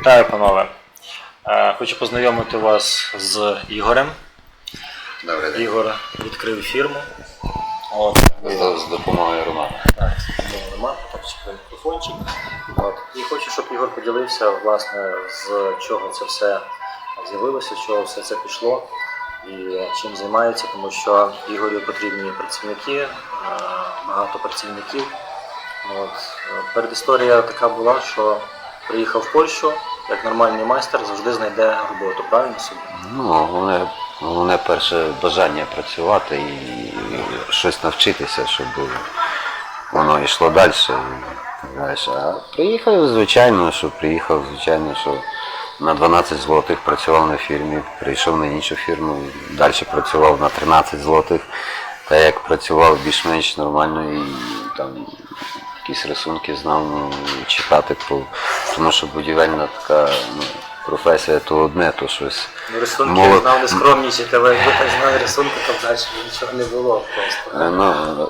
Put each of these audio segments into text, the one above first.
Вітаю, панове. Е, Хочу познайомити вас з Ігорем. Добре, день. Ігор відкрив фірму. От, З, з допомогою Романа. так, ну, нема, так чекаю мікрофончик. От. І хочу, щоб Ігор поділився, власне, з чого це все з'явилося, з чого все це пішло і чим займається, тому що Ігорю потрібні працівники, е, багато працівників. От. Е, Передісторія така була, що приїхав в Польщу, як нормальний майстер завжди знайде роботу, правильно собі? Ну, головне, головне перше бажання працювати і, і щось навчитися, щоб воно йшло далі. А приїхав, звичайно, що приїхав, звичайно, що на 12 злотих працював на фірмі, прийшов на іншу фірму, далі працював на 13 злотих. Та як працював більш-менш нормально і там якісь рисунки знав ну, читати, тому що будівельна така ну, професія то одне, то щось. Ну, рисунки я знав нескромніші, але якби так знали рисунки, то далі нічого не було просто. Е, Ну,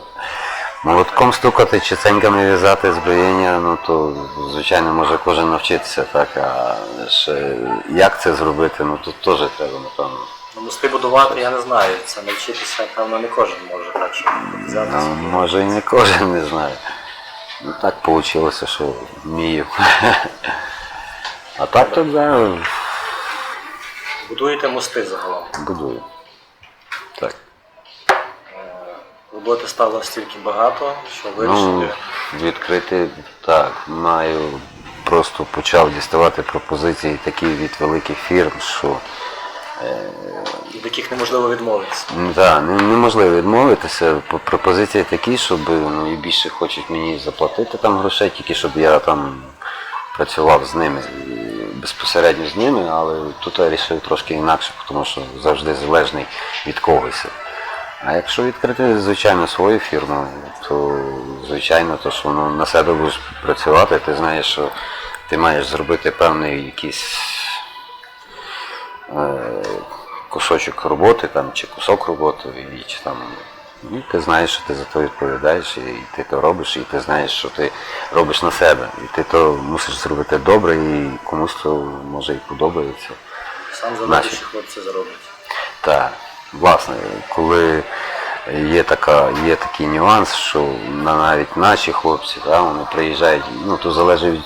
молотком стукати чи ценьками в'язати зброєння, ну то звичайно може кожен навчитися, так, а ще як це зробити, ну тут теж треба, напевно. Ну, мости будувати, я не знаю. Це навчитися, певно, не кожен може так, щоб взяти. Ну, може і не кожен не знає. Ну так вийшло, що вмію. А так то да, Будуєте мости загалом. будую. Так. Роботи стало стільки багато, що Ну, вирішили. відкрити так, маю просто почав діставати пропозиції такі від великих фірм, що від яких неможливо відмовитися. ну, да, неможливо відмовитися. Пропозиції такі, щоб ну, і більше хочуть мені заплатити там грошей, тільки щоб я там працював з ними, безпосередньо з ними, але тут я вирішив трошки інакше, тому що завжди залежний від когось. А якщо відкрити, звичайно, свою фірму, то звичайно, то що ну, на себе будеш працювати, ти знаєш, що ти маєш зробити певний якийсь е, кусочок роботи там, чи кусок роботи, і, чи там, ну, ти знаєш, що ти за то відповідаєш, і ти то робиш, і ти знаєш, що ти робиш на себе. І ти то мусиш зробити добре, і комусь то може і подобається. Сам Наші. заробляючі хлопці зароблять. Так, власне, коли є, така, є такий нюанс, що навіть наші хлопці, та, вони приїжджають, ну то залежить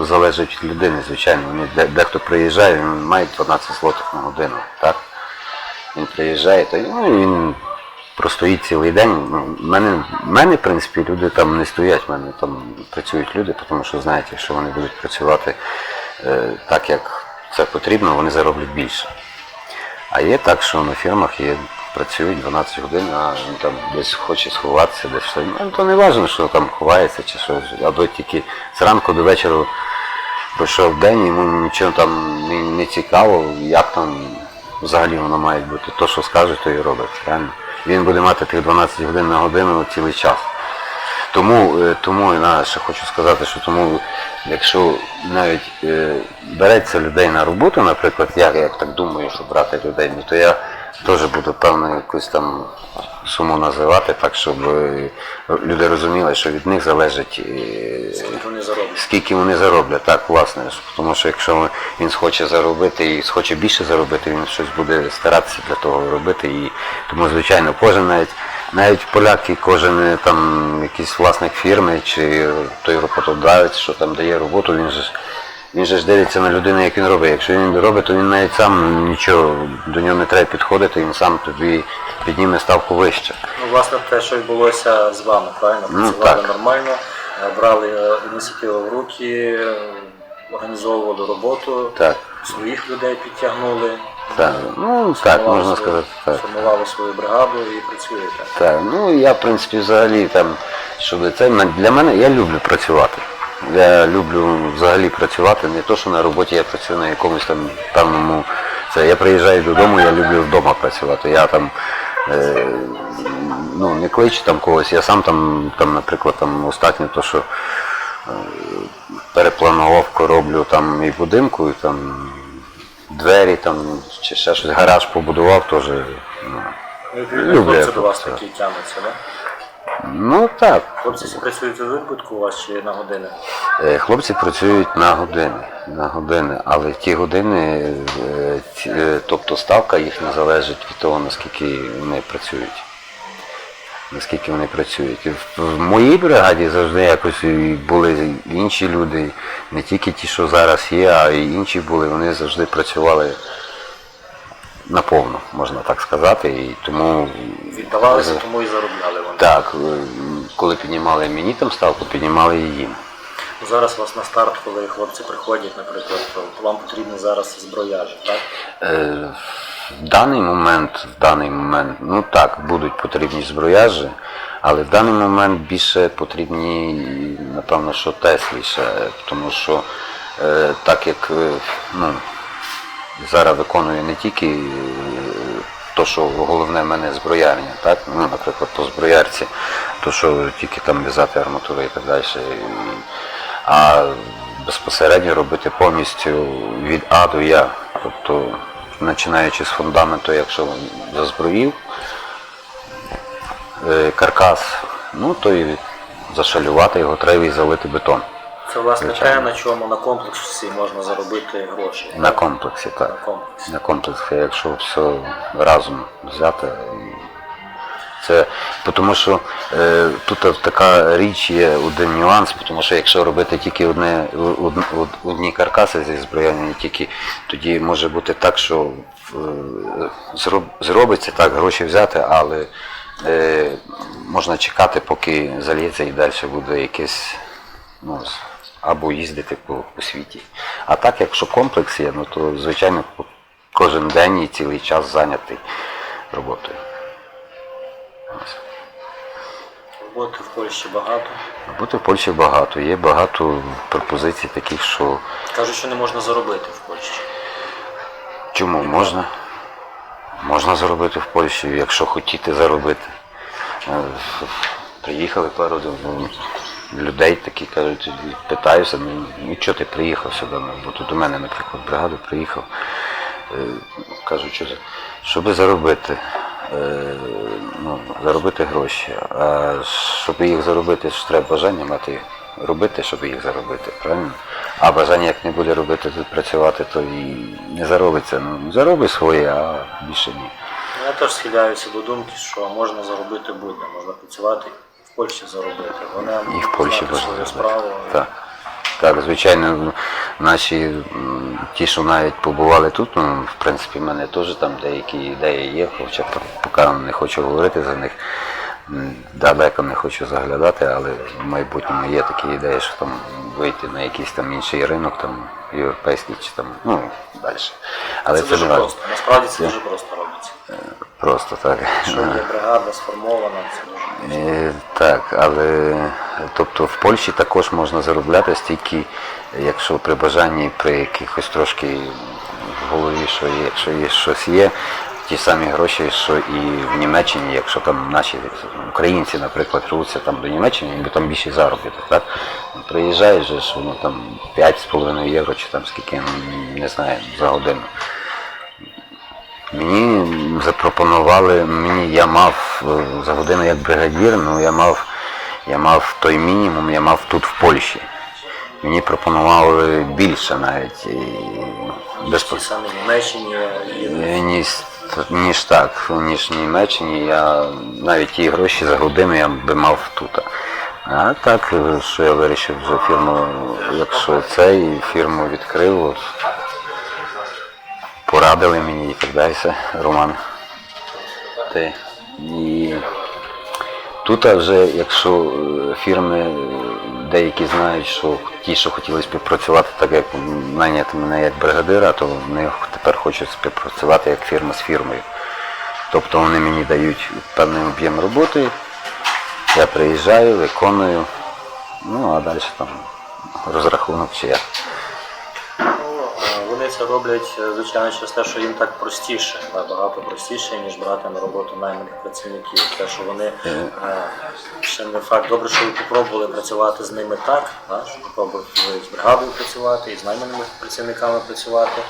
залежить від людини, звичайно. Вони, де, дехто приїжджає, він має 12 злотих на годину. Так? Він приїжджає, то ну, він простоїть цілий день. Ну, мене, мене, в принципі, люди там не стоять, в мене там працюють люди, тому що знають, якщо вони будуть працювати е, так, як це потрібно, вони зароблять більше. А є так, що на фірмах є, працюють 12 годин, а він там десь хоче сховатися, десь щось. Ну, то не важливо, що там ховається чи щось. Або тільки зранку до вечора пройшов день, йому нічого там не, не цікаво, як там взагалі воно має бути. То, що скаже, то і робить. Правильно? Він буде мати тих 12 годин на годину цілий час. Тому, е, тому я ще хочу сказати, що тому, якщо навіть е, береться людей на роботу, наприклад, я як так думаю, що брати людей, ну то я теж буду певно якусь там суму називати, так щоб е, люди розуміли, що від них залежить. е, Скільки вони зароблять. скільки вони зароблять, так, власне. Тому що якщо він схоче заробити і схоче більше заробити, він щось буде старатися для того робити. І тому, звичайно, кожен навіть навіть поляки, кожен е, там якісь власник фірми чи той роботодавець, що там дає роботу, він же. Він же ж дивиться на людину, як він робить. Якщо він робить, то він навіть сам нічого, до нього не треба підходити, він сам тобі підніме ставку вище. Ну, власне, те, що відбулося з вами, правильно? Ну, Працювали так. нормально, е, брали е, ініціативу в руки, е, організовували роботу, Так, своїх людей підтягнули. так. Ну так, можна свою- сказати так. Формували свою бригаду і працюєте. Так, ну я в принципі взагалі там, щоб це для мене я люблю працювати. Я люблю взагалі працювати, не то, що на роботі я працюю на якомусь там певному. Це я приїжджаю додому, я люблю вдома працювати. Я там е, ну, не кличу там когось, я сам там, там наприклад, там останнє то, що е, перепланувавку роблю там і будинку, і там двері там, чи ще щось, гараж побудував теж. Ну, Люблю я хлопці до вас такі тягнуться, да? Ну так. Хлопці всі працюють у відбутку у вас чи на години? Е, Хлопці працюють на години, на години, але ті години, е, е, тобто ставка їхня залежить від того, наскільки вони працюють. Наскільки вони працюють. В в моїй бригаді завжди якось були інші люди, не тільки ті, що зараз є, а й інші були, вони завжди працювали наповну, можна так сказати. І тому Віддавалися, тому і заробляли вони. так, е, коли піднімали мені там ставку, піднімали і їм. Ну, Зараз у вас на старт, коли хлопці приходять, наприклад, то вам потрібні зараз зброяжі, так? Е, В даний момент, в даний момент, ну так, будуть потрібні зброяжі, але в даний момент більше потрібні, напевно, що Тесліше, тому що е, так як е, ну, зараз виконую не тільки е, то, що головне в мене зброярня, так? Ну, наприклад, по зброярці, то що тільки там в'язати арматуру і так далі. А безпосередньо робити повністю від А до Я. Тобто, починаючи з фундаменту, якщо зазброїв е, каркас, ну то і зашалювати його треба і залити бетон. Це власне те, на чому на комплексі можна заробити гроші. На комплексі, На так. комплексі. На комплексі, якщо все разом взяти. Це тому що е, тут така річ є один нюанс, тому що якщо робити тільки одне, од, од, одні каркаси зі зброєння, тільки тоді може бути так, що е, зроб, зробиться так, гроші взяти, але е, можна чекати, поки зальється і далі буде якесь ну, або їздити по, по світі. А так, якщо комплекс є, ну то звичайно кожен день і цілий час зайнятий роботою. Ось. Роботи в Польщі багато. Роботи в Польщі багато. Є багато пропозицій таких, що Кажуть, що не можна заробити в Польщі. чому можна? Можна заробити в Польщі, якщо хотіти заробити. Е, Приїхали пару ну, людей такі кажуть, питаюся, ну ну, чого ти приїхав сюди? Ну, Бо тут до мене, наприклад, бригаду приїхав. Е, Кажуть, що, щоб заробити, е, ну, заробити гроші. А щоб їх заробити, ж треба бажання мати робити, щоб їх заробити, правильно? А бажання як не буде робити тут працювати, то і не заробиться. Ну, зароби своє, а більше ні. Я теж схиляюся до думки, що можна заробити будь-де, можна працювати в Польщі заробити. Вони І в Польщі свою справу. Так. Так, звичайно, наші ті, що навіть побували тут, ну, в принципі, в мене теж там деякі ідеї є, хоча поки не хочу говорити за них. Далеко не хочу заглядати, але в майбутньому є такі ідеї, що там вийти на якийсь там інший ринок, там європейський чи там, ну, далі. Але Це це, дуже не просто. Насправді це дуже просто робиться. Просто так. Є бригада сформована, це. Е, Так, але тобто в Польщі також можна заробляти стільки, якщо при бажанні, при якихось трошки в голові, що є, якщо є щось є, ті самі гроші, що і в Німеччині, якщо там наші українці, наприклад, рвуться там до Німеччини, бо там більший заробіток, так? Приїжджаєш, же ж, воно там 5,5 євро чи там скільки, ну, не знаю, за годину. Мені запропонували, мені я мав е, за годину як бригадір, ну я мав, я мав той мінімум, я мав тут в Польщі. Мені пропонували більше навіть. І без. Е, ніж, ніж так, ніж в Німеччині. Я навіть ті гроші за годину я би мав тут. А так, е, що я вирішив вже фірму, якщо цей фірму відкрив, порадили мені і так далі, Роман. І тут вже, якщо е, фірми е, деякі знають, що ті, що хотіли співпрацювати, так як найняти мене як бригадира, то вони тепер хочуть співпрацювати як фірма з фірмою. Тобто вони мені дають певний об'єм роботи, я приїжджаю, виконую, ну а далі там розрахунок чи як. Е, Вони це роблять, е, звичайно, через те, що їм так простіше, набагато простіше, ніж брати на роботу найманих працівників. Те, що вони е, ще не факт добре, що ви попробували працювати з ними так, що з бригадою працювати і з найманими працівниками працювати.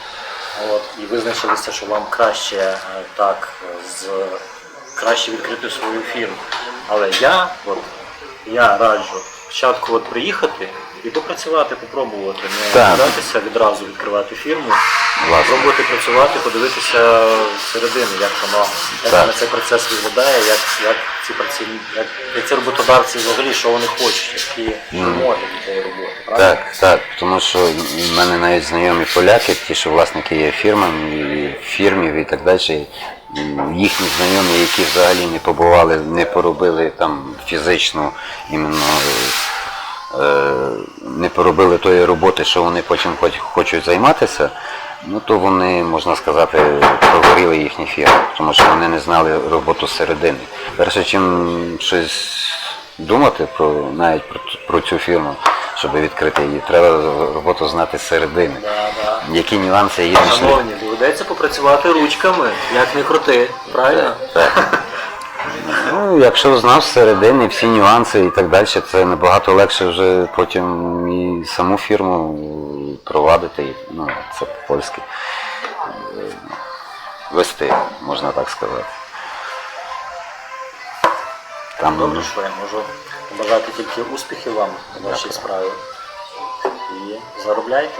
От, і визначилися, що вам краще так з краще відкрити свою фірму. Але я, от, я раджу спочатку от приїхати і попрацювати, попробувати, не Так. відразу відкривати фірму, Власне. пробувати працювати, подивитися всередину, як воно, як Так. на цей процес виглядає, як, як ці працівники, як, як ці роботодавці взагалі, що вони хочуть, які вимоги від цієї роботи. Правильно? Так, так, тому що в мене навіть знайомі поляки, ті, що власники є фірмами, і фірмів і так далі. Їхні знайомі, які взагалі не побували, не поробили там фізично іменно не поробили тої роботи, що вони потім хоч, хочуть займатися, ну то вони, можна сказати, прогоріли їхні фірми, тому що вони не знали роботу зсередини. Перше, чим щось думати про навіть про, про цю фірму, щоб відкрити її, треба роботу знати зсередини. Да, да. Які нюанси є Шановні, доведеться попрацювати ручками, як не крути, правильно? Так. Ну, якщо знав зсередини всі нюанси і так далі, це набагато легше вже потім і саму фірму провадити, ну, це по-польськи. е, Вести, можна так сказати. Там, Добре, що я можу побажати тільки успіхів вам у вашій справі. І заробляйте.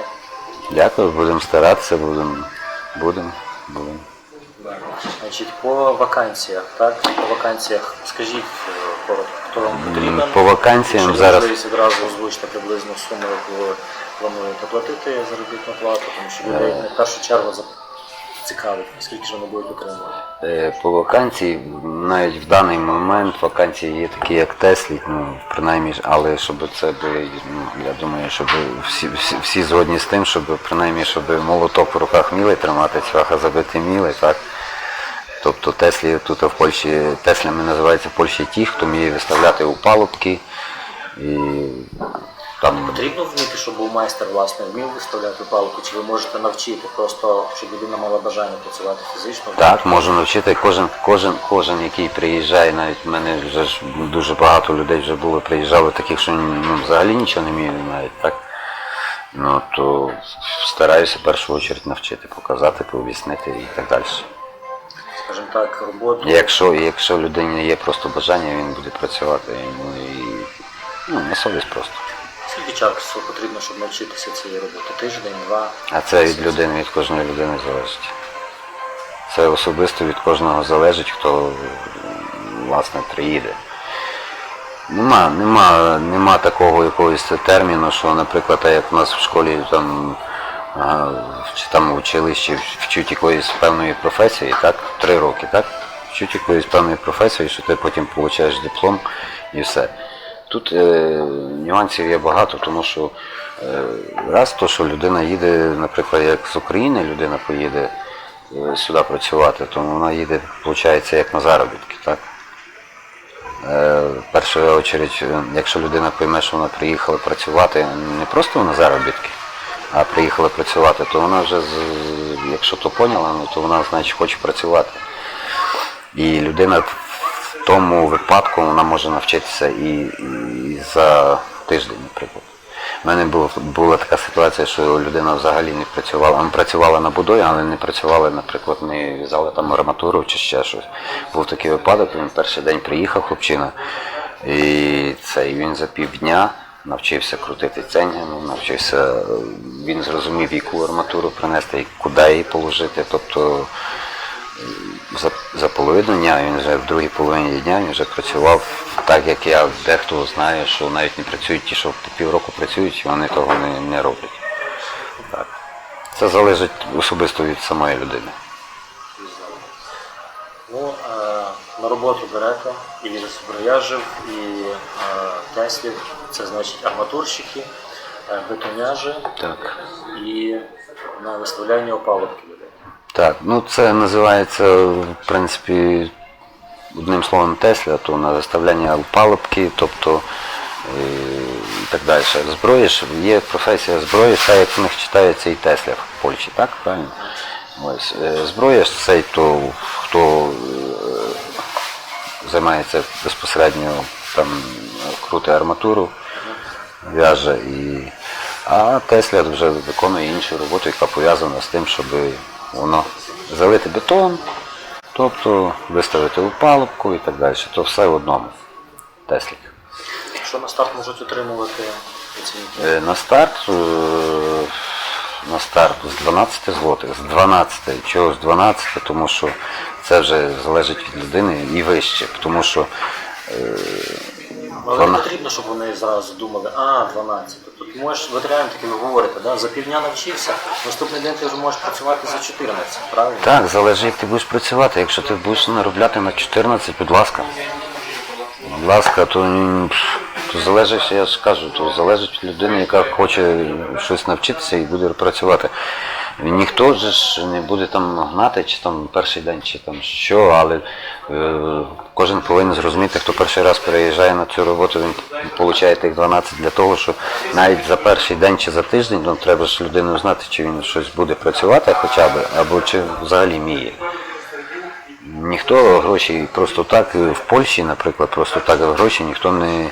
дякую, будемо старатися, будемо, будемо, будемо. Значить, по вакансіях, так? По вакансіях скажіть е, коротко, хто вам потрібен. По вакансіям Якщо зараз- можливість відразу озвучити приблизну суму, яку плануєте платити заробітну плату, тому що людей Е. в першу чергу цікавить, скільки ж вони будуть отримувати. Е, По вакансії, навіть в даний момент вакансії є такі, як Теслі, ну, принаймні, але щоб це би, ну, я думаю, щоб всі, всі, всі згодні з тим, щоб принаймні, щоб молоток в руках міли тримати, цвяха забити міли, так? Тобто Теслі тут в Польщі, Теслями називаються в Польщі ті, хто вміє виставляти у палубки і там Потрібно вміти, щоб був майстер власне вмів виставляти палку, чи ви можете навчити, просто щоб людина мала бажання працювати фізично. Так, можу навчити кожен, кожен, кожен, який приїжджає, навіть в мене вже ж дуже багато людей вже було, приїжджали таких, що ну, взагалі нічого не вміють навіть, так? Ну то стараюся в першу чергу навчити, показати, пооб'яснити і так далі. Скажімо так, роботу. Якщо, якщо людині є просто бажання, він буде працювати ну, і ну, на совість просто. Скільки часу потрібно, щоб навчитися цієї роботи? Тиждень, два. А це від людини, від кожної людини залежить. Це особисто від кожного залежить, хто власне приїде. Нема, нема, нема такого якогось терміну, що, наприклад, як у нас в школі там а, чи там в училищі вчуть якоїсь певної професії, так, три роки, так? Вчуть якоїсь певної професії, що ти потім отримуєш диплом і все. Тут е, нюансів є багато, тому що е, раз то, що людина їде, наприклад, як з України людина поїде е, сюди працювати, то вона їде, виходить, як на заробітки, так? Е, в першу чергу, якщо людина пойме, що вона приїхала працювати не просто на заробітки, а приїхала працювати, то вона вже, якщо то поняла, ну, то вона, значить, хоче працювати. І людина в тому випадку вона може навчитися і, і за тиждень, наприклад. У мене була, була така ситуація, що людина взагалі не працювала. Вона працювала на будові, але не працювала, наприклад, не в'язала там арматуру чи ще щось. Був такий випадок, він перший день приїхав хлопчина, і це він за півдня навчився крутити ценгами, навчився, він зрозумів, яку арматуру принести, і куди її положити. Тобто за, за половину дня, він вже в другій половині дня він вже працював так, як я дехто знає, що навіть не працюють ті, що півроку працюють, вони того не, не роблять. Так. Це залежить особисто від самої людини. Ну, е, на роботу берете і лісоброяжів, і е, теслів, це значить арматурщики, е, бетоняжі Так. і на виставляння опалубки людей. Так, ну це називається, в принципі, одним словом Тесля, то на виставляння палубки, тобто е, і так далі. Зброї ж є професія зброї, так як в них читається і Тесля в Польщі, так? Правильно? Ось. Зброя ж цей, то хто е, займається безпосередньо там крути арматуру, в'яже і. А Тесля вже виконує іншу роботу, яка пов'язана з тим, щоб воно залити бетон, Тобто виставити опалубку і так далі. То все в одному. Теслі. Що на старт можуть отримувати працівники? Е, На старт, е, на старт з 12 злотих, з 12, чого з 12, тому що це вже залежить від людини і вище, тому що Але не вона- потрібно, щоб вони зразу думали, а, 12. Тобто ти можеш, реально таки ви говорите, да? за півдня навчився, наступний день ти вже можеш працювати за 14, правильно? так, залежить, як ти будеш працювати. Якщо ти будеш наробляти на 14, будь ласка. Будь ласка, то, м, то залежить, я ж кажу, то залежить від людини, яка хоче щось навчитися і буде працювати. Ніхто ж не буде там гнати, чи там перший день, чи там що, але е, кожен повинен зрозуміти, хто перший раз переїжджає на цю роботу, він отримує тих 12 для того, що навіть за перший день чи за тиждень ну, треба ж людину знати, чи він щось буде працювати хоча б, або чи взагалі вміє. Ніхто гроші просто так в Польщі, наприклад, просто так гроші ніхто не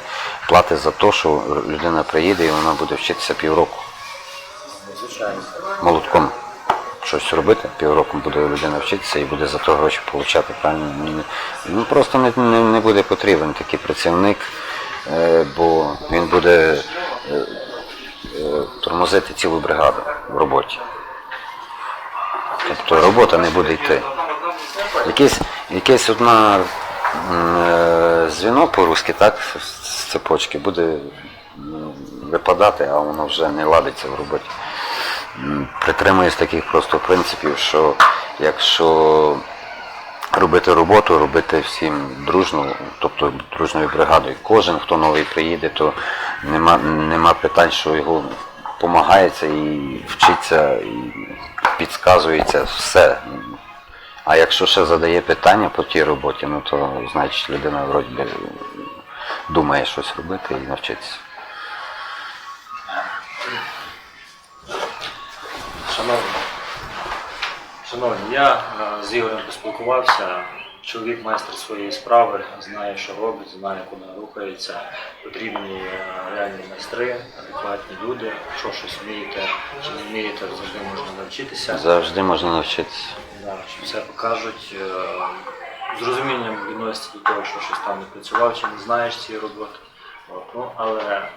платить за те, що людина приїде і вона буде вчитися півроку молотком щось робити, півроку буде людина вчитися і буде за то гроші отримати. Правильно? Ну просто не, не, не буде потрібен такий працівник, е, бо він буде е, е, тормозити цілу бригаду в роботі. Тобто робота не буде йти. Якийсь, якийсь одна е, дзвінок по-русски, так, з цепочки буде випадати, а воно вже не ладиться в роботі. Притримуюсь таких просто принципів, що якщо робити роботу, робити всім дружно, тобто дружною бригадою. Кожен, хто новий приїде, то нема, нема питань, що його допомагається і вчиться, і підказується все. А якщо ще задає питання по тій роботі, ну то значить людина вроді думає щось робити і навчитися. Шановні, шановні, я е, з Ігорем поспілкувався. Чоловік майстер своєї справи, знає, що робить, знає, куди рухається. Потрібні е, реальні майстри, адекватні люди. Якщо щось вмієте чи не вмієте, завжди можна навчитися. Завжди можна навчитися. Да, що все покажуть. е, З розумінням відносяться до того, що щось там не працював чи не знаєш цієї роботи. От, ну, але е,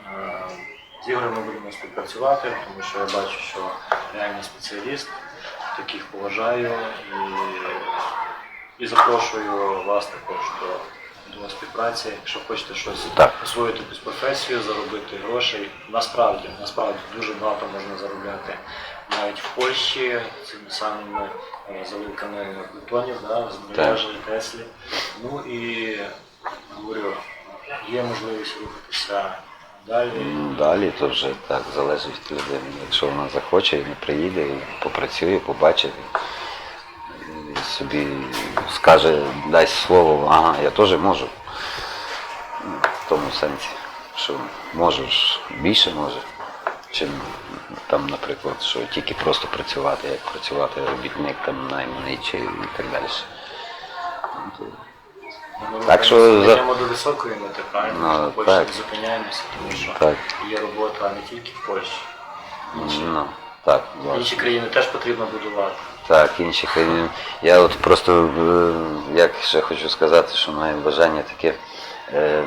з Ігорем ми будемо співпрацювати, тому що я бачу, що реальний спеціаліст, таких поважаю і, і запрошую вас також до, до співпраці, якщо хочете щось Так. освоїти якусь професію, заробити грошей. Насправді, насправді дуже багато можна заробляти навіть в Польщі цими самими е, заливками бетонів, да, з мережі, Теслі. Ну і говорю, є можливість рухатися далі. Далі то вже так залежить від людини. Якщо вона захоче, не приїде, і попрацює, побачить, і собі скаже, дасть слово, ага, я теж можу. Ну, В тому сенсі, що можеш більше може, чим там, наприклад, що тільки просто працювати, як працювати робітник там найманий чи і так далі. Ну, Ми Так що йдемо до високої мети, правильно? Ну, в Польщі так. не зупиняємося, тому що Так. є робота не тільки в Польщі. Ну, так, власне. Інші країни теж потрібно будувати. Так, інші країни. Я от просто е, як ще хочу сказати, що моє бажання таке. е,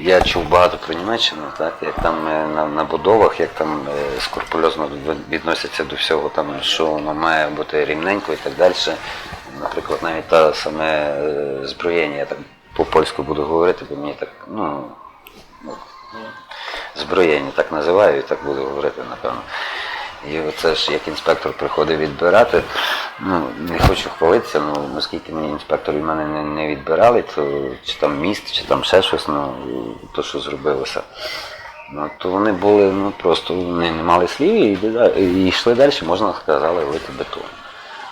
Я чув багато про Німеччину, так, як там е, на, на будовах, як там скрупульозно відносяться до всього, там, що воно має бути рівненько і так далі. Наприклад, навіть те саме зброєння, я так по польську буду говорити, бо мені так, ну, зброєння так називаю і так буду говорити, напевно. І оце ж як інспектор приходить відбирати. Ну, не хочу хвалитися, ну оскільки мені інспектор мене не, не відбирали, то чи там міст, чи там ще щось, ну то, що зробилося. Ну, то вони були ну, просто вони не мали слів і, і йшли далі, можна сказали, лити бетон.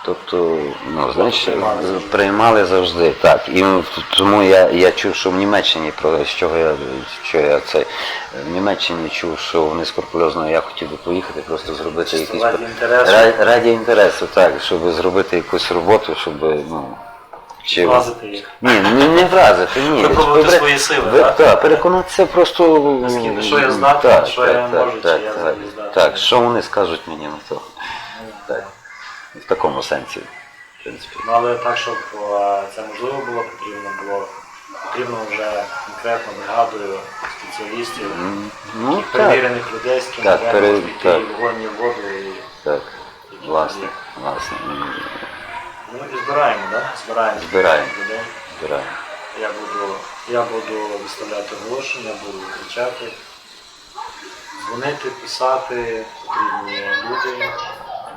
Тобто, ну, знаєш, Приймали завжди. приймали завжди, так. І ну, тому я, я чув, що в Німеччині, про що я, що я це, в Німеччині чув, що вони скрупульозно, я хотів би поїхати, просто зробити Чисто якийсь... раді інтересу. Ра- Раді інтересу, так, щоб зробити якусь роботу, щоб, ну, чи... Вразити їх. Ні, не, не вразити, ні. Випробувати Пере- свої сили, ви- так? Так, переконатися просто... Наскільки, що я здатний, що так, я так, можу, чи так, я так, здатний. Так, що вони скажуть мені на то. Так. В такому сенсі. в принципі. Ну, але так, щоб е, це можливо було, потрібно було потрібно вже конкретно бригадою спеціалістів, Ну, так, перевірених людей, з ким Так, так, пере- піти так. і в вогонь, і в воду. І, так, і власне, власне. Ну і збираємо, да? Збираємо Збираємо. людей. Збираємо. Я буду, я буду виставляти оголошення, буду кричати, дзвонити, писати, потрібні люди,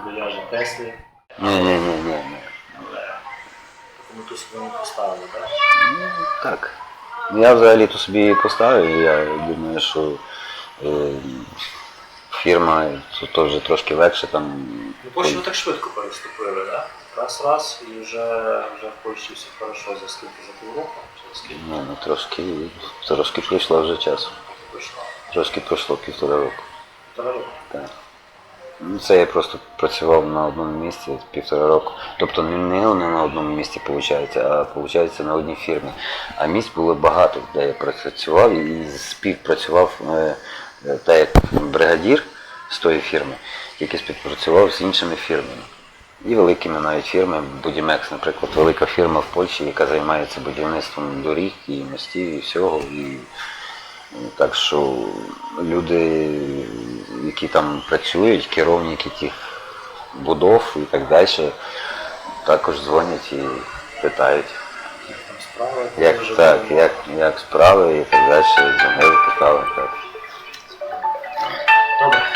біляжі Теслі. Ні, ні, ні, ні, ні. Але собі не поставили, так? Ну, так. Ну, Я взагалі то собі поставив, я думаю, що е, фірма то, то вже трошки легше там. Ну, Польщу ви так швидко переступили, так? Раз, раз, і вже, вже в Польщі все хорошо за скільки за півроку, чи за скільки Ну, ну, трошки, трошки пройшло вже часу. пройшло. Трошки пройшло півтора року. Півтора року. Так. Ну, це я просто працював на одному місці півтора року. Тобто не, на одному місці виходить, а виходить на одній фірмі. А місць було багато, де я працював і співпрацював е, е, так як бригадір з тої фірми, який співпрацював з іншими фірмами. І великими навіть фірмами, Будімекс, наприклад, велика фірма в Польщі, яка займається будівництвом доріг і мостів і всього. І Ну, Так що люди, які там працюють, керівники тих будов і так далі, також дзвонять і питають. Справи, як так, як, як справи і так далі, за мною питали так. Добре.